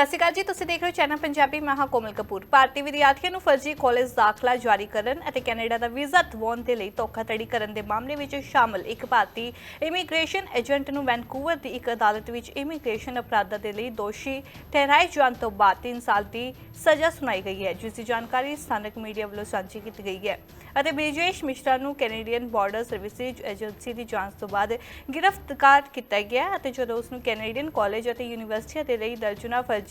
ਸਤਿ ਸ਼੍ਰੀ ਅਕਾਲ ਜੀ, ਤੁਸੀਂ ਦੇਖ ਰਹੇ ਹੋ ਚੈਨਲ ਪੰਜਾਬੀ, ਮੈਂ ਕੋਮਲ ਕਪੂਰ। ਭਾਰਤੀ ਵਿਦਿਆਰਥੀਆਂ ਨੂੰ ਫਰਜ਼ੀ ਕਾਲਜ ਦਾਖਲਾ ਜਾਰੀ ਕਰਨ ਅਤੇ ਕੈਨੇਡਾ ਦਾ ਵੀਜ਼ਾ ਦਵਾਉਣ ਦੇ ਲਈ ਧੋਖਾਧੜੀ ਕਰਨ ਦੇ ਮਾਮਲੇ ਵਿੱਚ ਸ਼ਾਮਲ ਇੱਕ ਭਾਰਤੀ ਇਮੀਗ੍ਰੇਸ਼ਨ ਏਜੰਟ ਨੂੰ ਵੈਨਕੂਵਰ ਦੀ ਇੱਕ ਅਦਾਲਤ ਵਿੱਚ ਇਮੀਗ੍ਰੇਸ਼ਨ ਅਪਰਾਧਾਂ ਦੇ ਲਈ ਦੋਸ਼ੀ ਠਹਿਰਾਏ ਜਾਣ ਤੋਂ ਬਾਅਦ 3 ਸਾਲ ਦੀ ਸਜ਼ਾ ਸੁਣਾਈ ਗਈ ਹੈ, ਜਿਸ ਦੀ ਜਾਣਕਾਰੀ ਸਥਾਨਕ ਮੀਡੀਆ ਵੱਲੋਂ ਸਾਂਝੀ ਕੀਤੀ ਗਈ ਹੈ। ਅਤੇ ਬ੍ਰਿਜੇਸ਼ ਮਿਸ਼ਰਾ ਨੂੰ ਕੈਨੇਡੀਅਨ ਬਾਰਡਰ ਸਰਵਿਸਿਜ਼ ਏਜੰਸੀ ਦੀ ਜਾਂਚ ਤੋਂ ਬਾਅਦ ਗ੍ਰਿਫਤਾਰ ਕੀਤਾ ਗਿਆ ਅਤੇ ਜਦੋਂ ਉਸ ਨੂੰ ਕੈਨੇਡੀਅਨ ਕਾਲਜ ਅਤੇ ਯੂਨੀਵਰਸਿਟੀਆਂ ਦੇ ਲਈ ਦਰਜਨਾ ਫਰਜ਼ੀ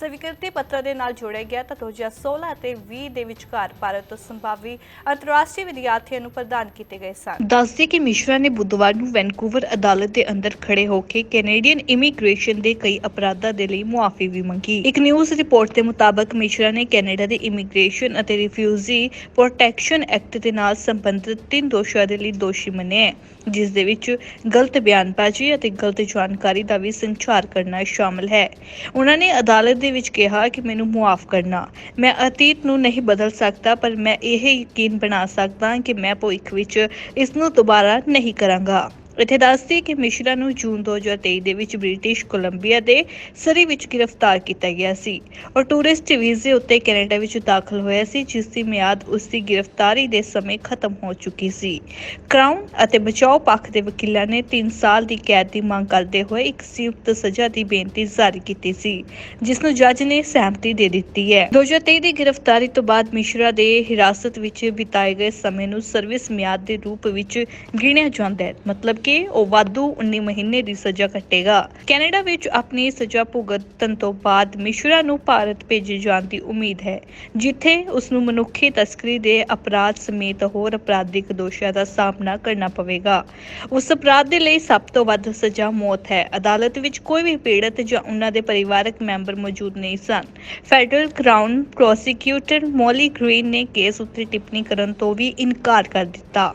ਸਵੀਕ੍ਰਿਤੀ ਪੱਤਰ ਦੇ ਨਾਲ ਜੋੜਿਆ ਗਿਆ ਤਾਂ 2016 ਅਤੇ 20 ਦੇ ਵਿਚਕਾਰ ਭਾਰਤ ਤੋਂ ਸੰਭਾਵੀ ਅੰਤਰਰਾਸ਼ਟਰੀ ਵਿਦਿਆਰਥੀਆਂ ਨੂੰ ਪ੍ਰਦਾਨ ਕੀਤੇ ਗਏ ਸਨ। ਦੱਸਦੇ ਕਿ ਮਿਸ਼ਰਾ ਨੇ ਬੁੱਧਵਾਰ ਨੂੰ ਵੈਨਕੂਵਰ ਅਦਾਲਤ ਦੇ ਅੰਦਰ ਖੜੇ ਹੋ ਕੇ ਕੈਨੇਡੀਅਨ ਇਮੀਗ੍ਰੇਸ਼ਨ ਦੇ ਕਈ ਅਪਰਾਧਾਂ ਦੇ ਲਈ ਮੁਆਫੀ ਵੀ ਮੰਗੀ। ਇੱਕ ਨਿਊਜ਼ ਰਿਪੋਰਟ ਦੇ ਮੁਤਾਬਕ ਮਿਸ਼ਰਾ ਨੇ ਕੈਨੇਡਾ ਦੇ ਇਮੀਗ੍ਰੇਸ਼ਨ ਅਤੇ ਰਿਫਿਊਜੀ ਪ੍ਰੋਟੈਕਸ਼ਨ ਐਕਟ ਦੇ ਨਾਲ ਸੰਬੰਧਿਤ ਤਿੰਨ ਦੋਸ਼ਾਂ ਦੇ ਲਈ ਦੋਸ਼ੀ ਮੰਨਿਆ ਹੈ, ਜਿਸ ਦੇ ਵਿੱਚ ਗਲਤ ਬਿਆਨਬਾਜ਼ੀ ਅਤੇ ਗਲਤ ਜਾਣਕਾਰੀ ਦਾ ਵੀ ਸੰਚਾਰ ਕਰਨਾ ਸ਼ਾਮਲ ਹੈ। ਉਹਨਾਂ ਨੇ ਅਦਾਲਤ ਦੇ ਵਿੱਚ ਕਿਹਾ ਕਿ ਮੈਨੂੰ ਮੁਆਫ ਕਰਨਾ। ਮੈਂ ਅਤੀਤ ਨੂੰ ਨਹੀਂ ਬਦਲ ਸਕਦਾ, ਪਰ ਮੈਂ ਇਹ ਯਕੀਨ ਬਣਾ ਸਕਦਾ ਕਿ ਮੈਂ ਭਵਿੱਖ ਵਿੱਚ ਇਸ ਨੂੰ ਦੁਬਾਰਾ ਨਹੀਂ ਕਰਾਂਗਾ। ਇੱਥੇ ਦੱਸਦੀ ਕਿ ਮਿਸ਼ਰਾ ਨੂੰ ਜੂਨ 2023 ਦੇ ਵਿੱਚ ਬ੍ਰਿਟਿਸ਼ ਕੋਲੰਬੀਆ ਦੇ ਸਰੀ ਵਿੱਚ ਗ੍ਰਿਫਤਾਰ ਕੀਤਾ ਗਿਆ ਸੀ ਔਰ ਟੂਰਿਸਟ ਵੀਜ਼ੇ ਉੱਤੇ ਕੈਨੇਡਾ ਵਿੱਚ ਦਾਖਲ ਹੋਇਆ ਸੀ, ਜਿਸ ਦੀ ਮਿਆਦ ਉਸ ਦੀ ਗ੍ਰਿਫਤਾਰੀ ਦੇ ਸਮੇਂ ਖਤਮ ਹੋ ਚੁੱਕੀ ਸੀ। ਕ੍ਰਾਊਨ ਅਤੇ ਬਚਾਓ ਪੱਖ ਦੇ ਵਕੀਲਾਂ ਨੇ 3 ਸਾਲ ਦੀ ਕੈਦ ਦੀ ਮੰਗ ਕਰਦੇ ਹੋਏ ਇੱਕ ਸੰਯੁਕਤ ਸਜ਼ਾ ਦੀ ਬੇਨਤੀ ਜਾਰੀ ਕੀਤੀ ਸੀ, ਜਿਸ ਨੂੰ ਜੱਜ ਨੇ ਸਹਿਮਤੀ ਦੇ ਦਿੱਤੀ ਹੈ। 2023 ਦੀ ਗ੍ਰਿਫਤਾਰੀ ਤੋਂ ਬਾਅਦ ਮਿਸ਼ਰਾ ਦੇ ਹਿਰਾਸਤ ਵਿੱਚ ਬਿਤਾਏ ਗਏ ਸਮੇਂ ਨੂੰ ਸਰਵਿਸ ਮਿਆਦ ਦੇ ਰੂਪ ਵਿੱਚ ਗਿਣਿਆ ਜਾਂਦਾ ਹੈ, ਮਤਲਬ ਕਿ ਉਹ ਵਾਧੂ 19 ਮਹੀਨੇ ਦੀ ਸਜ਼ਾ ਕੱਟੇਗਾ। ਕੈਨੇਡਾ ਵਿੱਚ ਆਪਣੀ ਸਜ਼ਾ ਭੁਗਤਣ ਤੋਂ ਬਾਅਦ ਮਿਸ਼ਰਾ ਨੂੰ ਭਾਰਤ ਭੇਜੇ ਜਾਣ ਦੀ ਉਮੀਦ ਹੈ, ਜਿੱਥੇ ਉਸ ਨੂੰ ਮਨੁੱਖੀ ਤਸਕਰੀ ਦੇ ਅਪਰਾਧ ਸਮੇਤ ਹੋਰ ਅਪਰਾਧਿਕ ਦੋਸ਼ਾਂ ਦਾ ਸਾਹਮਣਾ ਕਰਨਾ ਪਵੇਗਾ। ਉਸ ਅਪਰਾਧ ਦੇ ਲਈ ਸਭ ਤੋਂ ਵੱਧ ਸਜ਼ਾ ਮੌਤ ਹੈ। ਅਦਾਲਤ ਵਿੱਚ ਕੋਈ ਵੀ ਪੀੜਤ ਜਾਂ ਉਹਨਾਂ ਦੇ ਪਰਿਵਾਰਕ ਮੈਂਬਰ ਮੌਜੂਦ ਨਹੀਂ ਸਨ। Federal crown prosecutor Molly Green ਨੇ ਕੇਸ ਉੱਤੇ ਟਿੱਪਣੀ ਕਰਨ ਤੋਂ ਵੀ ਇਨਕਾਰ ਕਰ ਦਿੱਤਾ।